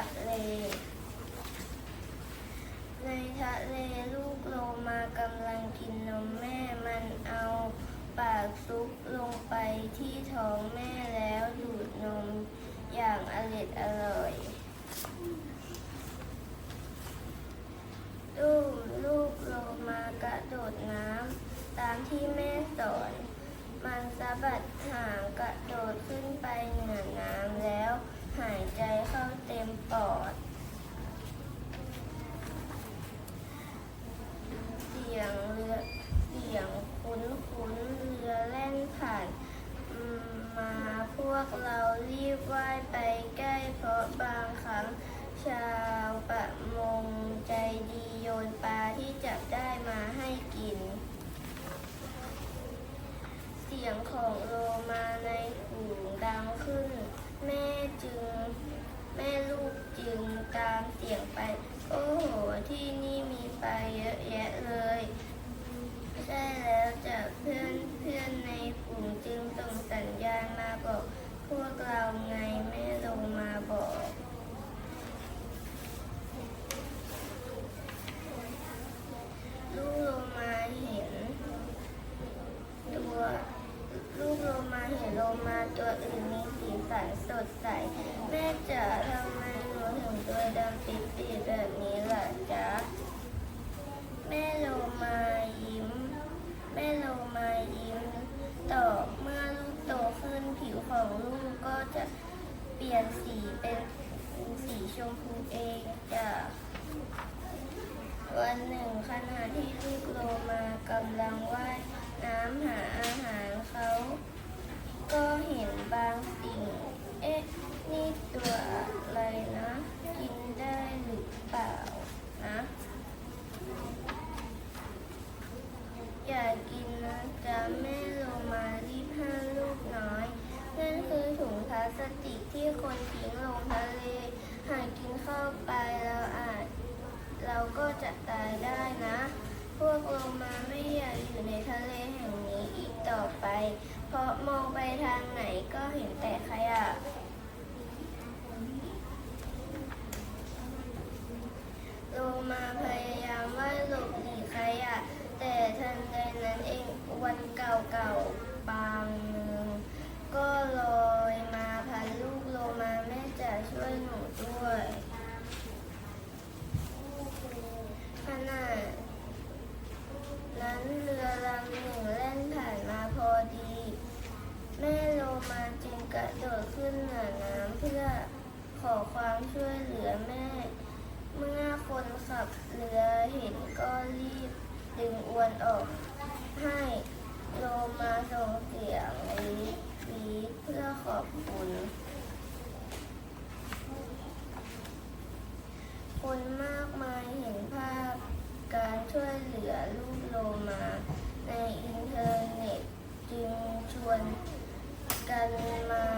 ะเล ในทะเลลูกโลมากำลังกินนมแม่มันเอาปากซุกลงไปที่ท้องแม่แล้วดูดนมอย่างอร็ดอร่อยลูกลูกโลมากระโดดน้ำตามที่แม่สอน มันสะบัดหางกระโดดขึ้นไปเหนือ สียงของโลมาในฝูงดังขึ้น แม่จึง แม่ลูกจึงตามเสียงไป โอ้โห ที่นี่มีปลาเยอะแยะเลยใช่แล้วจากเพื่อนเพื่อนในฝูงจึงส่งสัญญาณมาบอกพวกเราไงแม่ลงมาบอก ลูกโลมาเห็น ตัวลูกโลมาเห็นโลมาตัวอื่นมีสีสันสดใส แม่จ๋าทำไมหนูถึงตัว ดำปิดปีแบบนี้ล่ะจ๊ะ แม่โลมายิ้ม แม่โลมายิ้มต่อเมื่อลูกโตขึ้นผิวของลูกก็จะเปลี่ยนสีเป็นสีชมพูเองจ้ะวันหนึ่งขณะที่ลูกโลมากำลังว่ายน้ำหาอาหารเขา ก็เห็นบางสิ่ง เอ๊ะ นี่ตัวอะไรนะ กินได้หรือเปล่านะ อย่ากินนะจ๊ะแม่โลมารีบห้ามลูกน้อยนั่นคือถุงพลาสติกที่คนทิ้งลงทะเล หากกินเข้าไปแล้วอาจ เราก็จะตายได้นะ พวกโลมาไม่อยากอยู่ในทะเลแห่งนี้อีกต่อไป เพราะมองไปทางไหนก็เห็นแต่ขยะ โลมาพยายามว่ายหลบหนีขยะ แต่ทันใดนั้นเองวันเก่าๆบางหนึ่งก็ลอยมาพันลูกโลมาแม่จะช่วยหนูด้วย ขณะนั้นเรือลำหนึ่งแล่นผ่านมาพอดี แม่โลมาจึงกระโดดขึ้นเหนือน้ำเพื่อข อความช่วยเหลือแม่ เมื่อคนขับเรือเห็นก็รีบดึงอวนออกให้โลมาส่งเสียงวีดวีเพื่อขอบคุณ คนมากมายเห็นภาพการช่วยเหลือลูกโลมาในอินเทอร์เน็ตจึงชวนกันมา